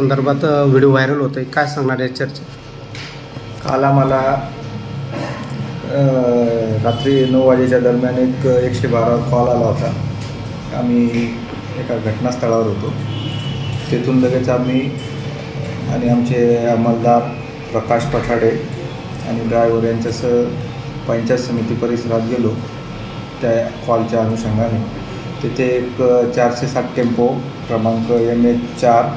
संदर्भात video viral होतोय. काय सांगणार या चर्चेत? काल आम्हाला रात्री नऊ वाजेच्या दरम्यान एक एकशे बारा कॉल आला होता. आम्ही एका घटनास्थळावर होतो. तेथून लगेच आम्ही आणि आमचे अंमलदार प्रकाश पठाडे आणि ड्रायव्हर यांच्यासह पंचायत समिती परिसरात गेलो. त्या कॉलच्या अनुषंगाने. तिथे एक चारशे सात टेम्पो क्रमांक एम एच चार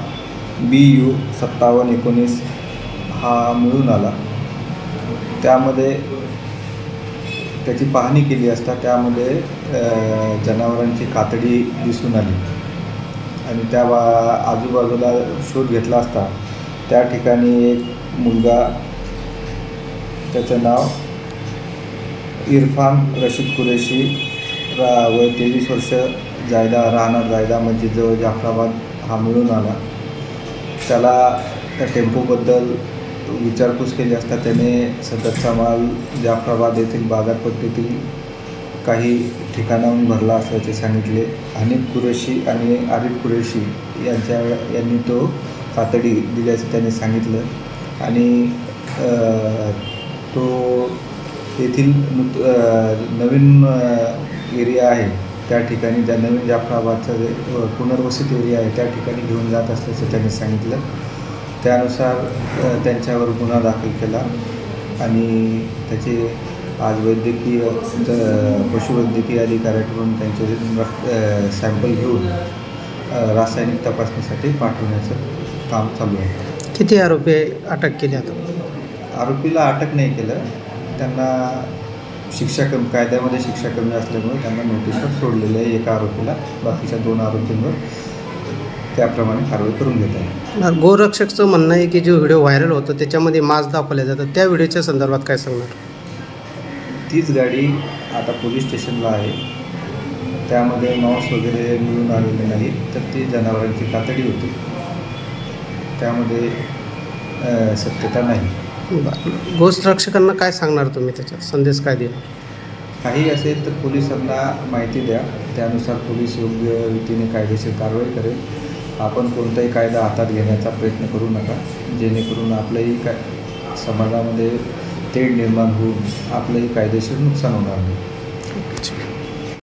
बी यू सत्तावन्न एकोणीस हा मिळून आला. त्यामध्ये त्याची पाहणी केली असता त्यामध्ये जनावरांची कातडी दिसून आली. आणि त्या बा आजूबाजूला शोध घेतला असता त्या ठिकाणी एक मुलगा त्याचं नाव इरफान रशीद कुरेशी रा वय तेवीस वर्ष जायदा राहणार जायदा म्हणजे जवळ जाफराबाद हा मिळून आला. त्याला त्या टेम्पोबद्दल विचारपूस केली असता त्याने सदरचा माल जाफराबाद येथील बाजारपेठेतील काही ठिकाणाहून भरला असल्याचे सांगितले. हनीफ कुरेशी आणि आरिफ कुरेशी यांच्या यांनी तो तातडी दिल्याचं त्याने सांगितलं. आणि तो येथील नवीन एरिया आहे. त्या ठिकाणी ज्या नवीन जाफराबादचा जे पुनर्वसित एरिया आहे त्या ठिकाणी घेऊन जात असल्याचं त्यांनी सांगितलं. त्यानुसार त्यांच्यावर गुन्हा दाखल केला आणि त्याचे आज वैद्यकीय पशुवैद्यकीय अधिकाऱ्याकडून त्यांचे सॅम्पल घेऊन रासायनिक तपासणीसाठी पाठवण्याचं काम चालू आहे. किती आरोपी अटक केली आता? आरोपीला अटक नाही केलं. त्यांना शिक्षा कमी कायद्यामध्ये शिक्षा कमी असल्यामुळे त्यांना नोटीसवर सोडलेलं आहे एका आरोपीला. बाकीच्या दोन आरोपींवर त्याप्रमाणे कारवाई करून घेत आहे. गोरक्षकचं म्हणणं आहे की जो व्हिडिओ व्हायरल होतो त्याच्यामध्ये मास्क दाखवले जातं त्या व्हिडिओच्या संदर्भात काय सांगणार? तीच गाडी आता पोलीस स्टेशनला आहे. त्यामध्ये मांस वगैरे मिळून आलेले नाही तर ती जनावरांची कातडी होती. त्यामध्ये सत्यता नाही. बरं गोरक्षकांना काय सांगणार तुम्ही त्याच्यात? संदेश काय देणार काही असेल तर पोलिसांना माहिती द्या. त्यानुसार पोलीस योग्य रीतीने कायदेशीर कारवाई करेल. आपण कोणताही कायदा हातात घेण्याचा प्रयत्न करू नका. जेणेकरून आपलंही काय समाजामध्ये तेढ निर्माण होऊन आपलंही कायदेशीर नुकसान होणार नाही.